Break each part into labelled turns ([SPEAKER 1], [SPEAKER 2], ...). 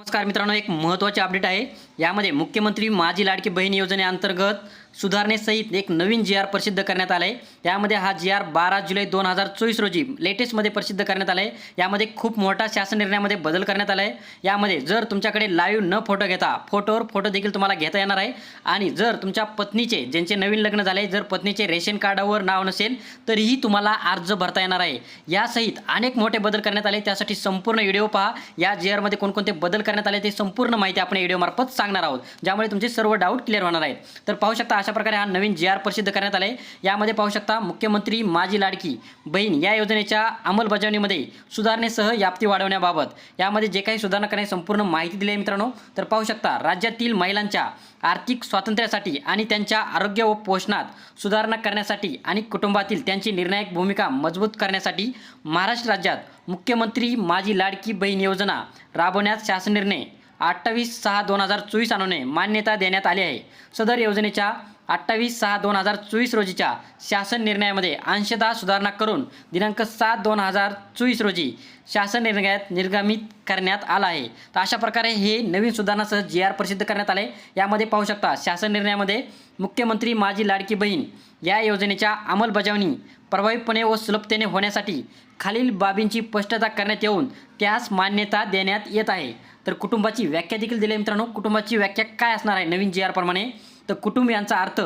[SPEAKER 1] नमस्कार मित्रांनो एक महत्त्वाचे अपडेट आहे. यामध्ये मुख्यमंत्री माझी लाडकी बहीण योजनेअंतर्गत सुधारणेसहित एक नवीन जी आर प्रसिद्ध करण्यात आला आहे यामध्ये हा जी आर बारा जुलै दोन हजार चोवीस रोजी लेटेस्टमध्ये प्रसिद्ध करण्यात आला आहे यामध्ये खूप मोठा शासन निर्णयामध्ये बदल करण्यात आला आहे यामध्ये जर तुमच्याकडे लाईव्ह न फोटो घेता फोटोवर फोटो देखील तुम्हाला घेता येणार आहे. आणि जर तुमच्या पत्नीचे ज्यांचे नवीन लग्न झाले जर पत्नीचे रेशन कार्डावर नाव नसेल तरीही तुम्हाला अर्ज भरता येणार आहे. यासहित अनेक मोठे बदल करण्यात आले. त्यासाठी संपूर्ण व्हिडिओ पहा. या जी आरमध्ये कोणकोणते बदल करण्यात आले ते संपूर्ण माहिती आपण व्हिडिओमार्फत सांगणार आहोत. ज्यामुळे तुमचे सर्व डाऊट क्लिअर होणार आहेत. तर पाहू शकता अशा प्रकारे हा नवीन जी आर प्रसिद्ध करण्यात आला आहे यामध्ये पाहू शकता मुख्यमंत्री माझी लाडकी बहीण या योजनेच्या अंमलबजावणीमध्ये सुधारणेसह व्याप्ती वाढवण्याबाबत. यामध्ये जे काही सुधारणा करण्याची संपूर्ण माहिती दिली आहे मित्रांनो तर पाहू शकता राज्यातील महिलांच्या आर्थिक स्वातंत्र्यासाठी आणि त्यांच्या आरोग्य व पोषणात सुधारणा करण्यासाठी आणि कुटुंबातील त्यांची निर्णायक भूमिका मजबूत करण्यासाठी महाराष्ट्र राज्यात मुख्यमंत्री माझी लाडकी बहीण योजना राबवण्यात शासन निर्णय अठ्ठावीस सहा दोन हजार चोवीस आणून मान्यता देण्यात आली आहे. सदर योजनेच्या अठ्ठावीस सहा दोन हजार चोवीस रोजीच्या शासन निर्णयामध्ये अंशतः सुधारणा करून दिनांक सात दोन हजार चोवीस रोजी शासन निर्णयात निर्गमित करण्यात आला आहे. तर अशा प्रकारे हे नवीन सुधारणासह जी आर प्रसिद्ध करण्यात आले. यामध्ये पाहू शकता शासन निर्णयामध्ये मुख्यमंत्री माझी लाडकी बहीण या योजनेच्या अंमलबजावणी प्रभावीपणे व सुलभतेने होण्यासाठी खालील बाबींची स्पष्टता करण्यात येऊन त्यास मान्यता देण्यात येत आहे. तर कुटुंबाची व्याख्या देखील दिली मित्रांनो. कुटुंबाची व्याख्या काय असणार आहे नवीन जी आरप्रमाणे तर कुटुंब यांचा अर्थ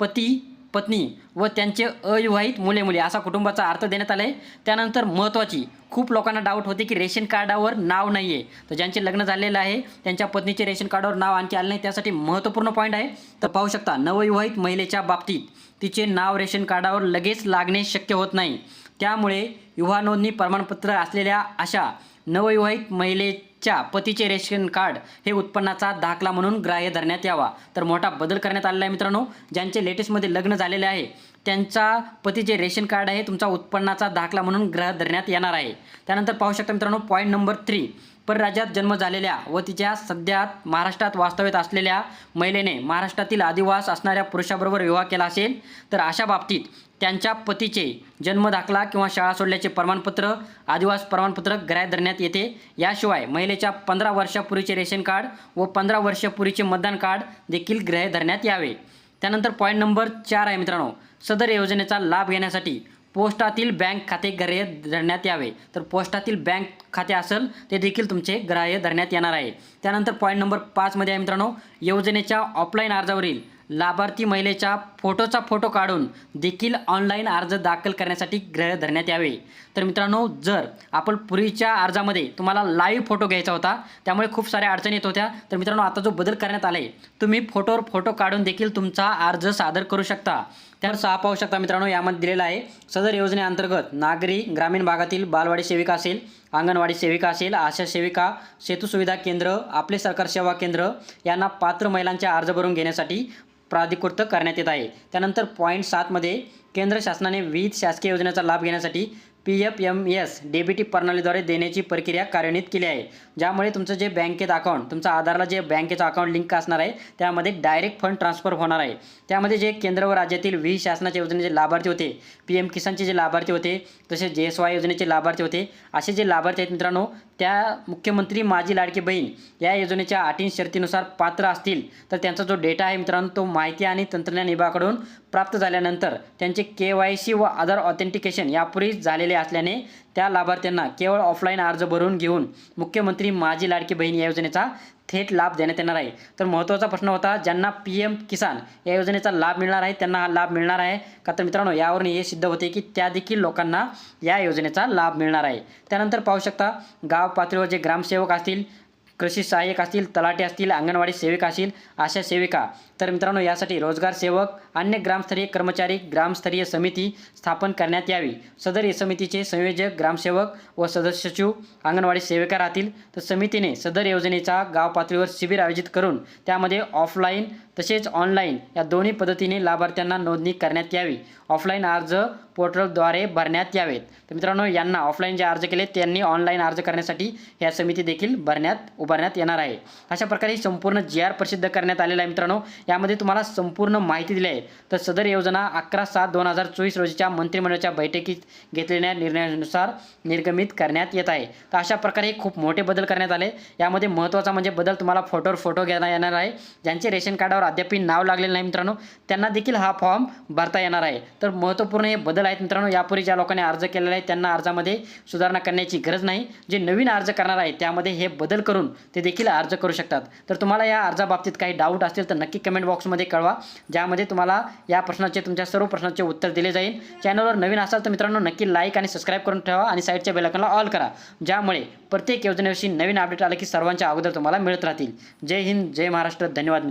[SPEAKER 1] पती पत्नी व त्यांचे अविवाहित मुले मुली असा कुटुंबाचा अर्थ देण्यात आला आहे त्यानंतर महत्त्वाची खूप लोकांना डाऊट होते की रेशन कार्डावर नाव नाही आहे तर ज्यांचे लग्न झालेलं आहे त्यांच्या पत्नीचे रेशन कार्डावर नाव आणखी आलं नाही त्यासाठी महत्त्वपूर्ण पॉईंट आहे. तर पाहू शकता नवविवाहित महिलेच्या बाबतीत तिचे नाव रेशन कार्डावर लगेच लागणे शक्य होत नाही. त्यामुळे विवाह नोंदणी प्रमाणपत्र असलेल्या अशा नवविवाहित महिले च्या पतीचे रेशन कार्ड हे उत्पन्नाचा दाखला म्हणून ग्राह्य धरण्यात यावा. तर मोठा बदल करण्यात आलेला आहे मित्रांनो. ज्यांचे लेटेस्टमध्ये लग्न झालेले आहे त्यांचा पतीचे रेशन कार्ड आहे तुमचा उत्पन्नाचा दाखला म्हणून ग्रह धरण्यात येणार आहे. त्यानंतर पाहू शकता मित्रांनो पॉईंट नंबर थ्री परराज्यात जन्म झालेल्या व तिच्या सध्या महाराष्ट्रात वास्तव्यात असलेल्या महिलेने महाराष्ट्रातील आदिवास असणाऱ्या पुरुषाबरोबर विवाह केला असेल तर अशा बाबतीत त्यांच्या पतीचे जन्म दाखला किंवा शाळा सोडल्याचे प्रमाणपत्र आदिवास प्रमाणपत्र ग्राह्य धरण्यात येते. याशिवाय महिलेच्या पंधरा वर्षापूर्वीचे रेशन कार्ड व पंधरा वर्षापूर्वीचे मतदान कार्ड देखील ग्राह्य धरण्यात यावे. त्यानंतर पॉईंट नंबर चार आहे मित्रांनो. सदर योजनेचा लाभ घेण्यासाठी पोस्टातील बँक खाते ग्राह्य धरण्यात यावे. तर पोस्टातील बँक खाते असेल ते देखील तुमचे ग्राह्य धरण्यात येणार आहे. त्यानंतर पॉईंट नंबर पाचमध्ये आहे मित्रांनो योजनेच्या ऑफलाईन अर्जावरील लाभार्थी महिलेच्या फोटोचा फोटो काढून देखील ऑनलाईन अर्ज दाखल करण्यासाठी ग्रह धरण्यात यावे. तर मित्रांनो जर आपण पूर्वीच्या अर्जामध्ये तुम्हाला लाईव्ह फोटो घ्यायचा होता त्यामुळे खूप साऱ्या अडचणी येत होत्या. तर मित्रांनो आता जो बदल करण्यात आला आहे तुम्ही फोटोवर फोटो काढून देखील तुमचा अर्ज सादर करू शकता. त्यावर सहा पाहू शकता मित्रांनो यामध्ये दिलेला आहे. सदर योजनेअंतर्गत नागरी ग्रामीण भागातील बालवाडी सेविका असेल अंगणवाडी सेविका असेल आशा सेविका सेतू सुविधा केंद्र आपले सरकार सेवा केंद्र यांना पात्र महिलांच्या अर्ज भरून घेण्यासाठी प्राधिकृत करण्यात येत आहे. त्यानंतर पॉईंट सातमध्ये केंद्र शासनाने विविध शासकीय योजनेचा लाभ घेण्यासाठी P F M S DBT प्रणालीद्वारे देण्याची प्रक्रिया कार्यान्वित केली आहे. ज्यामुळे तुमचं जे बँकेत अकाउंट तुमचं आधारला जे बँकेचं अकाउंट लिंक असणार आहे त्यामध्ये डायरेक्ट फंड ट्रान्सफर होणार आहे. त्यामध्ये जे केंद्र व राज्यातील विविध शासनाच्या योजनेचे लाभार्थी होते पी एम किसानचे जे लाभार्थी होते तसेच जे एस वाय योजनेचे लाभार्थी होते असे जे लाभार्थी आहेत मित्रांनो त्या मुख्यमंत्री माझी लाडकी बहीण या योजनेच्या अटी शर्तीनुसार पात्र असतील तर त्यांचा जो डेटा आहे मित्रांनो तो माहिती आणि तंत्रज्ञान विभागाकडून प्राप्त झाल्यानंतर त्यांचे के वाय सी व आधार ऑथेंटिकेशन यापूर्वीच झालेले असल्याने त्या लाभार्थ्यांना केवळ ऑफलाईन अर्ज भरून घेऊन मुख्यमंत्री माझी लाडकी बहीण या योजनेचा थेट लाभ देण्यात येणार आहे. तर महत्त्वाचा प्रश्न होता ज्यांना पी एम किसान या योजनेचा लाभ मिळणार आहे त्यांना हा लाभ मिळणार आहे का? तर मित्रांनो यावरून हे सिद्ध होते की त्या देखील लोकांना या योजनेचा लाभ मिळणार आहे. त्यानंतर पाहू शकता गाव पातळीवर जे ग्रामसेवक असतील कृषी सहाय्यक असतील तलाटे असतील अंगणवाडी सेविका असतील अशा सेविका. तर मित्रांनो यासाठी रोजगार सेवक अन्य ग्रामस्तरीय कर्मचारी ग्रामस्तरीय समिती स्थापन करण्यात यावी. सदर या समितीचे संयोजक ग्रामसेवक व सदस्य सचिव अंगणवाडी सेविका राहतील. तर समितीने सदर योजनेचा गाव पातळीवर शिबिर आयोजित करून त्यामध्ये ऑफलाईन तसेच ऑनलाईन या दोन्ही पद्धतीने लाभार्थ्यांना नोंदणी करण्यात यावी. ऑफलाईन अर्ज पोर्टलद्वारे भरण्यात यावेत. तर मित्रांनो यांना ऑफलाईन जे अर्ज केले त्यांनी ऑनलाईन अर्ज करण्यासाठी ह्या समिती देखील भरण्यात उभारण्यात येणार आहे. अशा प्रकारे संपूर्ण जी आर प्रसिद्ध करण्यात आलेला आहे मित्रांनो. यामध्ये तुम्हाला संपूर्ण माहिती दिली आहे. तर सदर योजना अकरा सात दोन हजार चोवीस रोजीच्या मंत्रिमंडळाच्या बैठकीत घेतलेल्या निर्णयानुसार निर्गमित करण्यात येत आहे. तर अशा प्रकारे खूप मोठे बदल करण्यात आले. यामध्ये महत्त्वाचा म्हणजे बदल तुम्हाला फोटोवर फोटो घेता येणार आहे. ज्यांचे रेशन कार्डावर अद्याप नाव लागलेलं नाही मित्रांनो. त्यांना देखील हा फॉर्म भरता येणार आहे. तर महत्त्वपूर्ण हे बदल आहेत मित्रांनो. यापूर्वी ज्या लोकांनी अर्ज केलेला आहे त्यांना अर्जामध्ये सुधारणा करण्याची गरज नाही. जे नवीन अर्ज करणार आहे त्यामध्ये हे बदल करून ते देखील अर्ज करू शकतात. तर तुम्हाला या अर्जाबाबतीत काही डाऊट असतील तर नक्की कमेंट बॉक्समध्ये कळवा. ज्यामध्ये तुम्हाला या प्रश्नाचे तुमच्या सर्व प्रश्नाचे उत्तर दिले जाईल. चॅनलवर नवीन असाल तर मित्रांनो नक्की लाईक आणि सबस्क्राईब करून ठेवा आणि साईडच्या बेलायकनला ऑल करा. ज्यामुळे प्रत्येक योजनेविषयी नवीन अपडेट आलं की सर्वांच्या अगोदर तुम्हाला मिळत राहतील. जय हिंद जय महाराष्ट्र. धन्यवाद मित्र